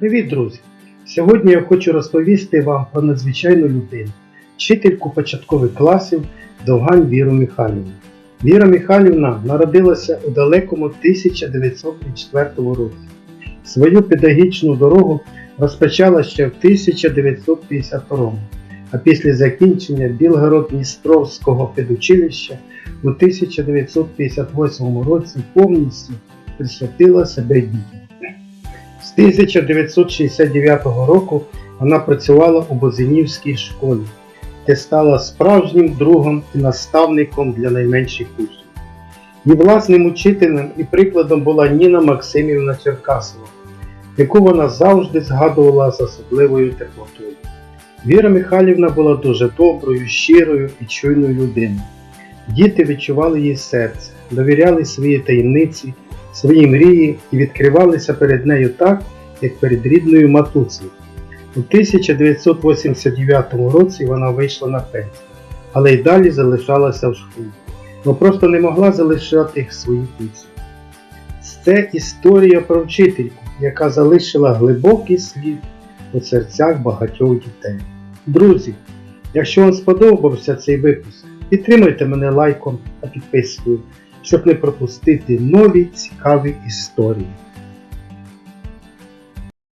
Привіт, друзі! Сьогодні я хочу розповісти вам про надзвичайну людину, вчительку початкових класів Довгань Віру Михайлівну. Віра Михайлівна народилася у далекому 1904 році. Свою педагогічну дорогу розпочала ще в 1952 а після закінчення Білгород-Дністровського педучилища у 1958 році повністю присвятила себе дітям. З 1969 року вона працювала у Бозинівській школі, де стала справжнім другом і наставником для найменших учнів. Її власним учителем і прикладом була Ніна Максимівна Черкасова, яку вона завжди згадувала з особливою теплотою. Віра Михайлівна була дуже доброю, щирою і чуйною людиною. Діти відчували її серце, довіряли свої таємниці, свої мрії і відкривалися перед нею так, як перед рідною матуцею. У 1989 році вона вийшла на пенсію, але й далі залишалася в школі, бо просто не могла залишати свої пісні. Це історія про вчительку, яка залишила глибокий слід у серцях багатьох дітей. Друзі, якщо вам сподобався цей випуск, підтримайте мене лайком та підпискою, щоб не пропустити нові цікаві історії.